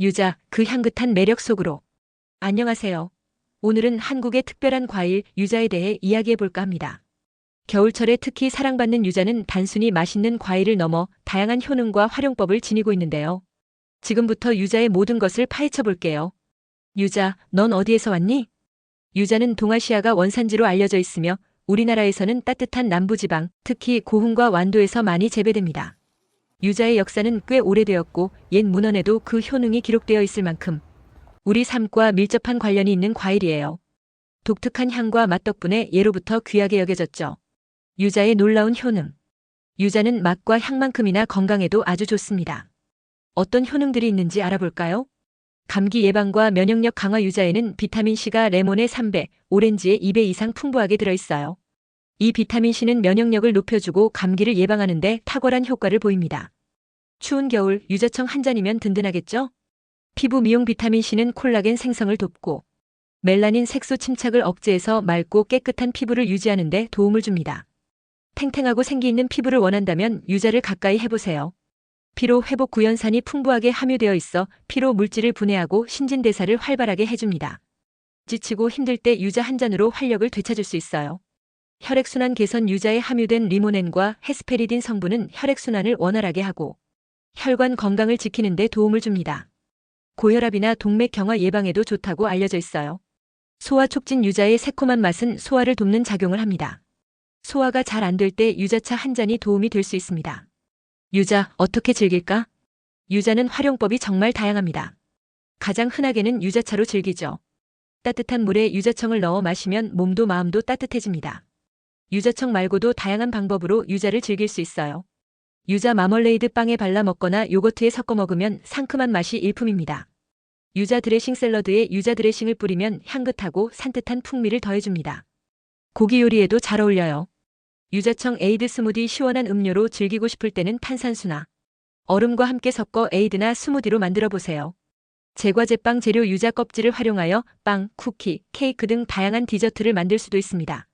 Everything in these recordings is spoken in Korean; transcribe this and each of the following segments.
유자, 그 향긋한 매력 속으로. 안녕하세요. 오늘은 한국의 특별한 과일 유자에 대해 이야기해 볼까 합니다. 겨울철에 특히 사랑받는 유자는 단순히 맛있는 과일을 넘어 다양한 효능과 활용법을 지니고 있는데요. 지금부터 유자의 모든 것을 파헤쳐 볼게요. 유자, 넌 어디에서 왔니? 유자는 동아시아가 원산지로 알려져 있으며 우리나라에서는 따뜻한 남부지방, 특히 고흥과 완도에서 많이 재배됩니다. 유자의 역사는 꽤 오래되었고 옛 문헌에도 그 효능이 기록되어 있을 만큼 우리 삶과 밀접한 관련이 있는 과일이에요. 독특한 향과 맛 덕분에 예로부터 귀하게 여겨졌죠. 유자의 놀라운 효능. 유자는 맛과 향만큼이나 건강에도 아주 좋습니다. 어떤 효능들이 있는지 알아볼까요? 감기 예방과 면역력 강화 유자에는 비타민C가 레몬의 3배, 오렌지의 2배 이상 풍부하게 들어있어요. 이 비타민C는 면역력을 높여주고 감기를 예방하는 데 탁월한 효과를 보입니다. 추운 겨울 유자청 한 잔이면 든든하겠죠? 피부 미용 비타민C는 콜라겐 생성을 돕고 멜라닌 색소 침착을 억제해서 맑고 깨끗한 피부를 유지하는 데 도움을 줍니다. 탱탱하고 생기 있는 피부를 원한다면 유자를 가까이 해보세요. 피로 회복 구연산이 풍부하게 함유되어 있어 피로 물질을 분해하고 신진대사를 활발하게 해줍니다. 지치고 힘들 때 유자 한 잔으로 활력을 되찾을 수 있어요. 혈액순환 개선 유자에 함유된 리모넨과 헤스페리딘 성분은 혈액순환을 원활하게 하고 혈관 건강을 지키는 데 도움을 줍니다. 고혈압이나 동맥 경화 예방에도 좋다고 알려져 있어요. 소화 촉진 유자의 새콤한 맛은 소화를 돕는 작용을 합니다. 소화가 잘 안 될 때 유자차 한 잔이 도움이 될 수 있습니다. 유자 어떻게 즐길까? 유자는 활용법이 정말 다양합니다. 가장 흔하게는 유자차로 즐기죠. 따뜻한 물에 유자청을 넣어 마시면 몸도 마음도 따뜻해집니다. 유자청 말고도 다양한 방법으로 유자를 즐길 수 있어요. 유자 마멀레이드 빵에 발라 먹거나 요거트에 섞어 먹으면 상큼한 맛이 일품입니다. 유자 드레싱 샐러드에 유자 드레싱을 뿌리면 향긋하고 산뜻한 풍미를 더해줍니다. 고기 요리에도 잘 어울려요. 유자청 에이드 스무디 시원한 음료로 즐기고 싶을 때는 탄산수나 얼음과 함께 섞어 에이드나 스무디로 만들어 보세요. 제과제빵 재료 유자 껍질을 활용하여 빵, 쿠키, 케이크 등 다양한 디저트를 만들 수도 있습니다.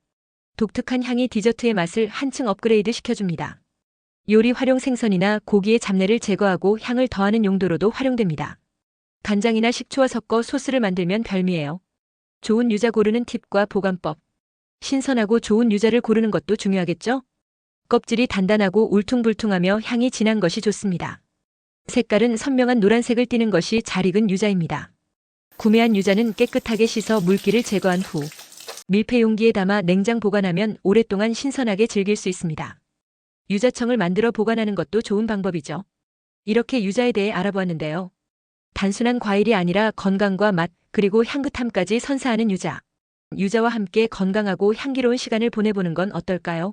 독특한 향이 디저트의 맛을 한층 업그레이드 시켜줍니다. 요리 활용 생선이나 고기의 잡내를 제거하고 향을 더하는 용도로도 활용됩니다. 간장이나 식초와 섞어 소스를 만들면 별미예요. 좋은 유자 고르는 팁과 보관법. 신선하고 좋은 유자를 고르는 것도 중요하겠죠? 껍질이 단단하고 울퉁불퉁하며 향이 진한 것이 좋습니다. 색깔은 선명한 노란색을 띠는 것이 잘 익은 유자입니다. 구매한 유자는 깨끗하게 씻어 물기를 제거한 후 밀폐 용기에 담아 냉장 보관하면 오랫동안 신선하게 즐길 수 있습니다. 유자청을 만들어 보관하는 것도 좋은 방법이죠. 이렇게 유자에 대해 알아보았는데요. 단순한 과일이 아니라 건강과 맛, 그리고 향긋함까지 선사하는 유자. 유자와 함께 건강하고 향기로운 시간을 보내보는 건 어떨까요?